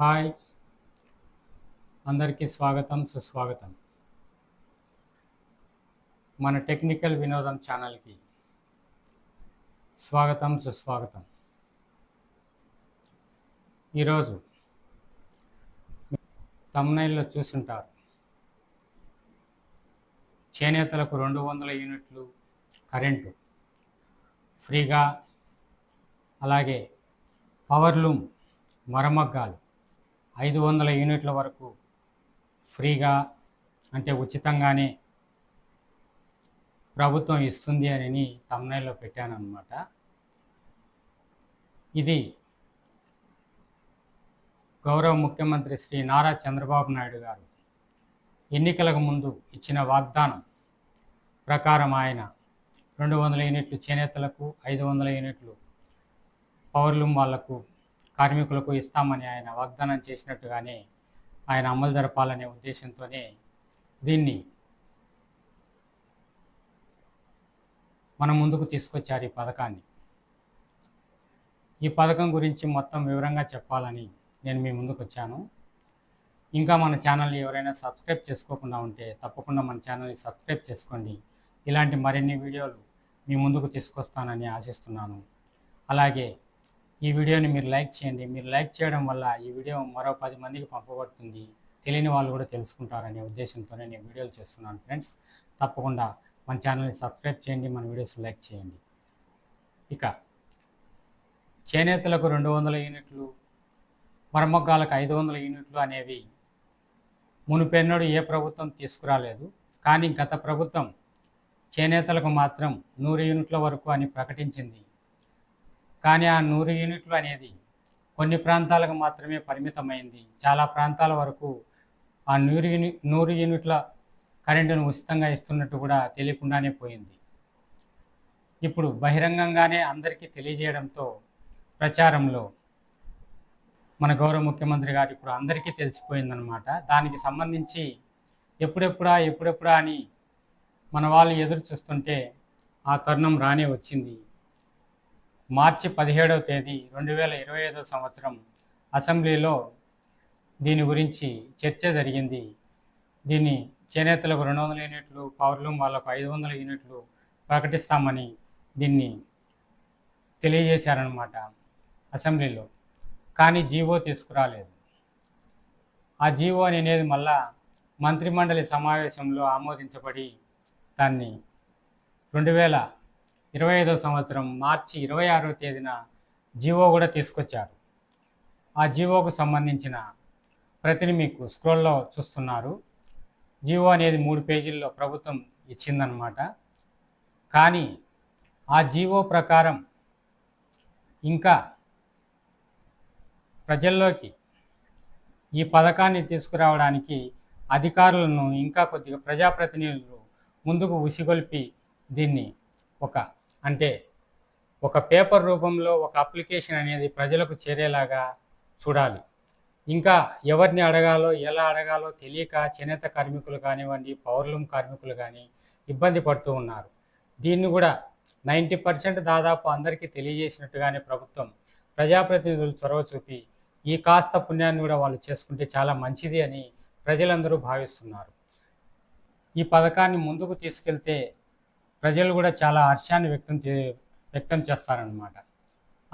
Hi. అందరికీ స్వాగతం సుస్వాగతం. మన టెక్నికల్ వినోదం ఛానల్కి స్వాగతం సుస్వాగతం. ఈరోజు తమ్నైల్లో చూసుంటారు. చేనేతలకు రెండు వందల యూనిట్లు కరెంటు ఫ్రీగా అలాగే పవర్లూమ్ మరమగ్గాలు. ఐదు వందల యూనిట్ల వరకు ఫ్రీగా అంటే ఉచితంగానే ప్రభుత్వం ఇస్తుంది అని తమ్నైల్లో పెట్టాను అనమాట ఇది గౌరవ ముఖ్యమంత్రి శ్రీ నారా చంద్రబాబు నాయుడు గారు ఎన్నికలకు ముందు ఇచ్చిన వాగ్దానం ప్రకారం ఆయన రెండు వందల యూనిట్లు చేనేతలకు ఐదు వందల యూనిట్లు పవర్లూమ్ వాళ్ళకు కార్మికులకు ఇస్తామని ఆయన వాగ్దానం చేసినట్టుగానే ఆయన అమలు జరపాలనే ఉద్దేశంతోనే దీన్ని మన ముందుకు తీసుకొచ్చారు ఈ పథకాన్ని. ఈ పథకం గురించి మొత్తం వివరంగా చెప్పాలని నేను మీ ముందుకు వచ్చాను. ఇంకా మన ఛానల్ని ఎవరైనా సబ్స్క్రైబ్ చేసుకోకుండా ఉంటే తప్పకుండా మన ఛానల్ని సబ్స్క్రైబ్ చేసుకోండి. ఇలాంటి మరిన్ని వీడియోలు మీ ముందుకు తీసుకొస్తానని ఆశిస్తున్నాను. అలాగే ఈ వీడియోని మీరు లైక్ చేయండి. మీరు లైక్ చేయడం వల్ల ఈ వీడియో మరో పది మందికి పంపబడుతుంది. తెలియని వాళ్ళు కూడా తెలుసుకుంటారనే ఉద్దేశంతోనే నేను వీడియోలు చేస్తున్నాను ఫ్రెండ్స్. తప్పకుండా మన ఛానల్ని సబ్స్క్రైబ్ చేయండి మన వీడియోస్ లైక్ చేయండి. ఇక చేనేతలకు రెండు వందల యూనిట్లు మరమగ్గాలకు ఐదు వందల యూనిట్లు అనేవి మునుపెన్నడు ఏ ప్రభుత్వం తీసుకురాలేదు. కానీ గత ప్రభుత్వం చేనేతలకు మాత్రం నూరు యూనిట్ల వరకు అని ప్రకటించింది. కానీ ఆ నూరు యూనిట్లు అనేది కొన్ని ప్రాంతాలకు మాత్రమే పరిమితమైంది. చాలా ప్రాంతాల వరకు ఆ నూరు యూని నూరు యూనిట్ల కరెంటును ఉచితంగా ఇస్తున్నట్టు కూడా తెలియకుండానే పోయింది. ఇప్పుడు బహిరంగంగానే అందరికీ తెలియజేయడంతో ప్రచారంలో మన గౌరవ ముఖ్యమంత్రి గారు ఇప్పుడు అందరికీ తెలిసిపోయిందనమాట దానికి సంబంధించి ఎప్పుడెప్పుడా ఎప్పుడెప్పుడా అని మన వాళ్ళు ఎదురు చూస్తుంటే ఆ తరుణం రానే వచ్చింది. మార్చి పదిహేడవ తేదీ రెండు వేల ఇరవై ఐదో సంవత్సరం అసెంబ్లీలో దీని గురించి చర్చ జరిగింది. దీన్ని చేనేతలకు రెండు వందల యూనిట్లు పవర్లూమ్ వాళ్ళకు ఐదు వందల యూనిట్లు ప్రకటిస్తామని దీన్ని తెలియజేశారనమాట అసెంబ్లీలో. కానీ జీవో తీసుకురాలేదు. ఆ జీవో అనేది మళ్ళా మంత్రిమండలి సమావేశంలో ఆమోదించబడి దాన్ని రెండు వేల ఇరవై ఐదో సంవత్సరం మార్చి ఇరవై ఆరో తేదీన జీవో కూడా తీసుకొచ్చారు. ఆ జీవోకు సంబంధించిన ప్రతిని మీకు స్క్రోల్లో చూస్తున్నారు. జీవో అనేది మూడు పేజీల్లో ప్రభుత్వం ఇచ్చిందనమాట కానీ ఆ జీవో ప్రకారం ఇంకా ప్రజల్లోకి ఈ పథకాన్ని తీసుకురావడానికి అధికారులను ఇంకా కొద్దిగా ప్రజాప్రతినిధులు ముందుకు ఉసిగొల్పి దీన్ని ఒక అంటే ఒక పేపర్ రూపంలో ఒక అప్లికేషన్ అనేది ప్రజలకు చేరేలాగా చూడాలి. ఇంకా ఎవరిని అడగాలో ఎలా అడగాలో తెలియక చేనేత కార్మికులు కానివ్వండి పౌర్లూమ్ కార్మికులు కానీ ఇబ్బంది పడుతూ ఉన్నారు. దీన్ని కూడా నైంటీ పర్సెంట్ దాదాపు అందరికీ తెలియజేసినట్టుగానే ప్రభుత్వం ప్రజాప్రతినిధులు చొరవ చూపి ఈ కాస్త పుణ్యాన్ని కూడా వాళ్ళు చేసుకుంటే చాలా మంచిది అని ప్రజలందరూ భావిస్తున్నారు. ఈ పథకాన్ని ముందుకు తీసుకెళ్తే ప్రజలు కూడా చాలా హర్షాన్ని వ్యక్తం చే వ్యక్తం చేస్తారనమాట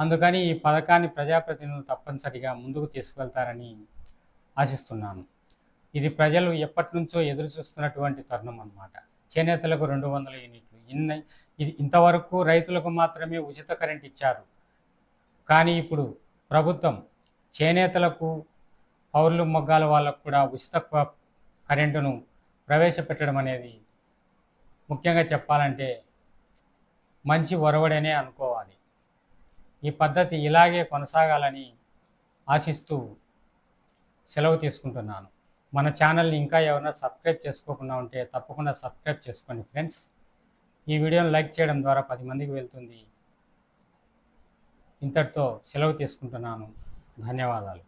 అందుకని ఈ పథకాన్ని ప్రజాప్రతినిధులు తప్పనిసరిగా ముందుకు తీసుకువెళ్తారని ఆశిస్తున్నాను. ఇది ప్రజలు ఎప్పటి నుంచో ఎదురు చూస్తున్నటువంటి తరుణం అన్నమాట. చేనేతలకు రెండు వందల యూనిట్లు. ఇన్న ఇది ఇంతవరకు రైతులకు మాత్రమే ఉచిత కరెంట్ ఇచ్చారు. కానీ ఇప్పుడు ప్రభుత్వం చేనేతలకు పౌరులు మొగ్గాల వాళ్ళకు కూడా ఉచిత క- కరెంటును ప్రవేశపెట్టడం అనేది ముఖ్యంగా చెప్పాలంటే మంచి ఒరవడనే అనుకోవాలి. ఈ పద్ధతి ఇలాగే కొనసాగాలని ఆశిస్తూ సెలవు తీసుకుంటున్నాను. మన ఛానల్ని ఇంకా ఎవరైనా సబ్స్క్రైబ్ చేసుకోకుండా ఉంటే తప్పకుండా సబ్స్క్రైబ్ చేసుకోండి ఫ్రెండ్స్. ఈ వీడియోని లైక్ చేయడం ద్వారా పది మందికి వెళ్తుంది. ఇంతటితో సెలవు తీసుకుంటున్నాను. ధన్యవాదాలు.